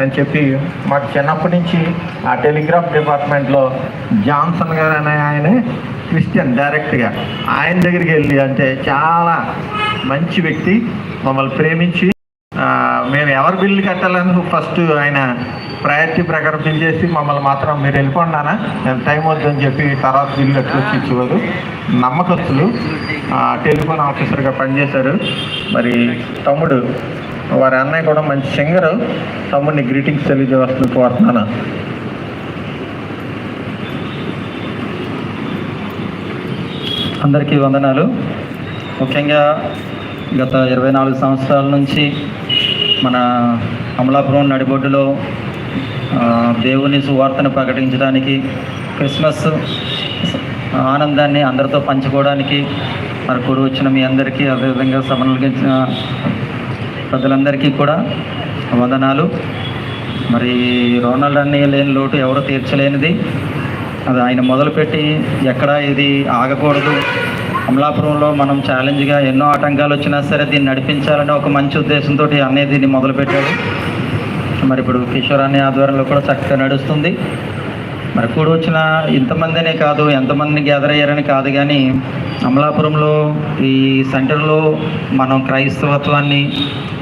అని చెప్పి మాకు చిన్నప్పటి నుంచి ఆ టెలిగ్రాఫ్ డిపార్ట్మెంట్లో జాన్సన్ గారు అనే ఆయనే క్రిస్టియన్ డైరెక్ట్గా ఆయన దగ్గరికి వెళ్ళి అంటే చాలా మంచి వ్యక్తి. మమ్మల్ని ప్రేమించి మేము ఎవరు బిల్లు కట్టాలని ఫస్ట్ ఆయన ప్రయారిటీ ప్రకారం బిల్ చేసి మమ్మల్ని మాత్రం మీరు వెళ్ళిపోండానా నేను టైం వద్దని చెప్పి తర్వాత బిల్లు కట్టుకొచ్చి ఇచ్చేవారు. నమ్మకస్తులు టెలిఫోన్ ఆఫీసర్గా పనిచేశారు. మరి తమ్ముడు వారి అన్నయ్య కూడా మంచి సింగర్. తమ్ముడిని గ్రీటింగ్స్ తెలియజేస్తుంది కోరుతున్నాను. అందరికీ వందనాలు. ముఖ్యంగా గత ఇరవై నాలుగు సంవత్సరాల నుంచి మన అమలాపురం నడిబొడ్డులో దేవుని సువార్తను ప్రకటించడానికి క్రిస్మస్ ఆనందాన్ని అందరితో పంచుకోవడానికి మరి కూడి వచ్చిన మీ అందరికీ అదేవిధంగా సమన్వయించిన ప్రజలందరికీ కూడా వందనాలు. మరి రోనాల్డ్ అన్నీ లేని లోటు ఎవరు తీర్చలేనిది. అది ఆయన మొదలుపెట్టి ఎక్కడ ఇది ఆగకూడదు. అమలాపురంలో మనం ఛాలెంజ్గా ఎన్నో ఆటంకాలు వచ్చినా సరే దీన్ని నడిపించాలని ఒక మంచి ఉద్దేశంతో అన్నయ్య దీన్ని మొదలుపెట్టాడు. మరి ఇప్పుడు కిషోర్ అనే ఆధ్వర్యంలో కూడా చక్కగా నడుస్తుంది. మరి కూడి వచ్చిన ఇంతమందినే కాదు ఎంతమందిని గ్యాదర్ అయ్యారని కాదు కానీ అమలాపురంలో ఈ సెంటర్లో మనం క్రైస్తవత్వాన్ని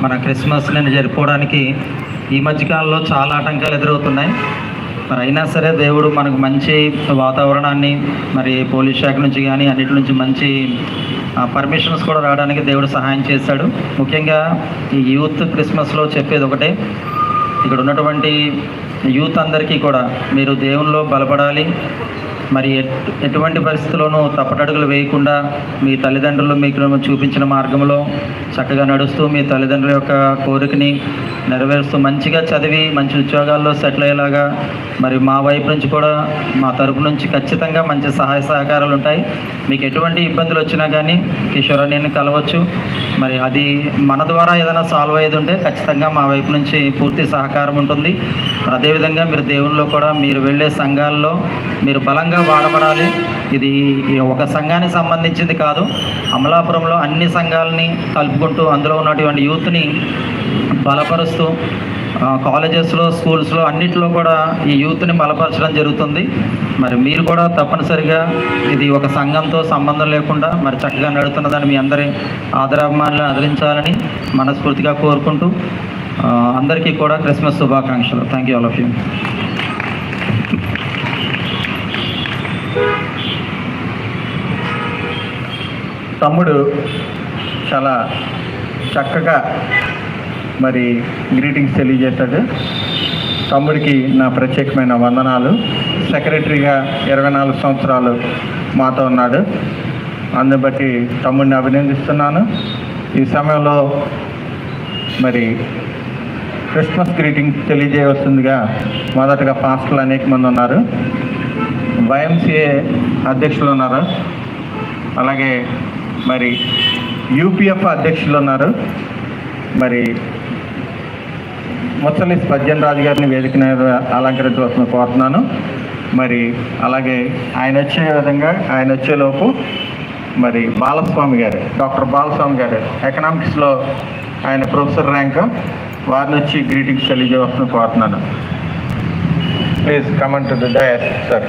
మన క్రిస్మస్ని జరుపుకోవడానికి ఈ మధ్యకాలంలో చాలా ఆటంకాలు ఎదురవుతున్నాయి. మరి అయినా సరే దేవుడు మనకు మంచి వాతావరణాన్ని మరి పోలీస్ శాఖ నుంచి కానీ అన్నిటి నుంచి మంచి పర్మిషన్స్ కూడా రావడానికి దేవుడు సహాయం చేశాడు. ముఖ్యంగా ఈ యూత్ క్రిస్మస్లో చెప్పేది ఒకటే ఇక్కడ ఉన్నటువంటి యూత్ అందరికీ కూడా మీరు దేవుల్లో బలపడాలి. మరి ఎట్- ఎటువంటి పరిస్థితుల్లోనూ తప్పటడుగులు వేయకుండా మీ తల్లిదండ్రులు మీకు చూపించిన మార్గంలో చక్కగా నడుస్తూ మీ తల్లిదండ్రుల యొక్క కోరికని నెరవేరుస్తూ మంచిగా చదివి మంచి ఉద్యోగాల్లో సెటిల్ అయ్యేలాగా మరి మా వైపు నుంచి కూడా మా తరపు నుంచి ఖచ్చితంగా మంచి సహాయ సహకారాలు ఉంటాయి. మీకు ఎటువంటి ఇబ్బందులు వచ్చినా కానీ కిషోర్ నేను కలవచ్చు. మరి అది మన ద్వారా ఏదైనా సాల్వ్ అయ్యేది ఉంటే ఖచ్చితంగా మా వైపు నుంచి పూర్తి సహకారం ఉంటుంది. అదేవిధంగా మీరు దేవునిలో కూడా మీరు వెళ్ళే సంఘాల్లో మీరు బలంగా వాడబడాలి. ఇది ఒక సంఘానికి సంబంధించింది కాదు. అమలాపురంలో అన్ని సంఘాలని కలుపుకుంటూ అందులో ఉన్నటువంటి యూత్ని బలపరుస్తూ కాలేజెస్లో స్కూల్స్లో అన్నింటిలో కూడా ఈ యూత్ని బలపరచడం జరుగుతుంది. మరి మీరు కూడా తప్పనిసరిగా ఇది ఒక సంఘంతో సంబంధం లేకుండా మరి చక్కగా నడుతున్నదని మీ అందరి ఆదరాభిమానులను ఆదరించాలని మనస్ఫూర్తిగా కోరుకుంటూ అందరికీ కూడా క్రిస్మస్ శుభాకాంక్షలు. Thank you all of you తమ్ముడు చాలా చక్కగా మరి గ్రీటింగ్స్ తెలియజేశాడు. తమ్ముడికి నా ప్రత్యేకమైన వందనాలు. సెక్రటరీగా ఇరవై నాలుగు సంవత్సరాలు మాతో ఉన్నాడు. అందుని బట్టి తమ్ముడిని అభినందిస్తున్నాను. ఈ సమయంలో మరి క్రిస్మస్ గ్రీటింగ్స్ తెలియజేయవలసిందిగా మొదటగా పాస్టర్లు అనేక మంది ఉన్నారు. వైఎంసీఏ అధ్యక్షులు ఉన్నారు? అలాగే మరి యూపీఎఫ్ అధ్యక్షులు ఉన్నారు. మరి ముసలి పద్యం రాజు గారిని వేదిక మీద అలంకరించవలసిన కోరుతున్నాను. మరి అలాగే ఆయన వచ్చే విధంగా ఆయన వచ్చేలోపు మరి బాలస్వామి గారు డాక్టర్ బాలస్వామి గారు ఎకనామిక్స్లో ఆయన ప్రొఫెసర్ ర్యాంక్ వారిని వచ్చి గ్రీటింగ్స్ తెలియజేయవలసిన కోరుతున్నాను. Please come on to the sir.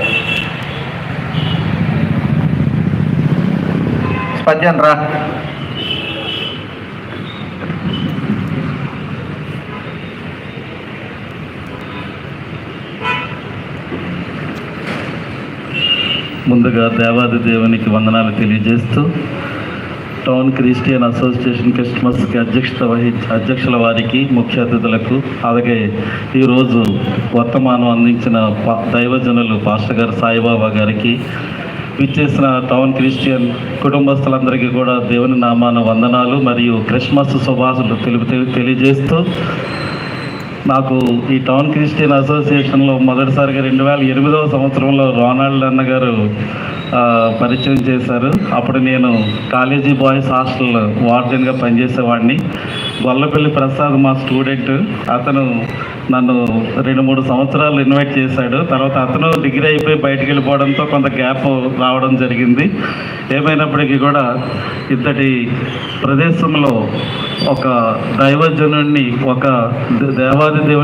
పద్యం రా. ముందుగా దేవాది దేవునికి వందనాలు తెలియజేస్తూ టౌన్ క్రిస్టియన్ అసోసియేషన్ క్రిస్మస్కి అధ్యక్షత వహి అధ్యక్షుల వారికి ముఖ్య అతిథులకు అలాగే ఈరోజు వర్తమానం అందించిన దైవజనులు పాస్టర్ గారు సాయిబాబా గారికి విచ్చేసిన టౌన్ క్రిస్టియన్ కుటుంబస్తులందరికీ కూడా దేవుని నామాన వందనాలు మరియు క్రిస్మస్ శుభాసులు తెలుపు తెలియజేస్తూ నాకు ఈ టౌన్ క్రిస్టియన్ అసోసియేషన్లో మొదటిసారిగా రెండు వేల ఎనిమిదవ సంవత్సరంలో రోనాల్డ్ అన్న గారు పరిచయం చేశారు. అప్పుడు నేను కాలేజీ బాయ్స్ హాస్టల్ వార్డెన్గా పనిచేసేవాడిని. గొల్లపల్లి ప్రసాద్ మా స్టూడెంట్. అతను నన్ను రెండు మూడు సంవత్సరాలు ఇన్వైట్ చేశాడు. తర్వాత అతను డిగ్రీ అయిపోయి బయటికి వెళ్ళిపోవడంతో కొంత గ్యాప్ రావడం జరిగింది. ఏమైనప్పటికీ కూడా ఇంతటి ప్రదేశంలో ఒక దైవజనుడిని ఒక దేవాది దేవుని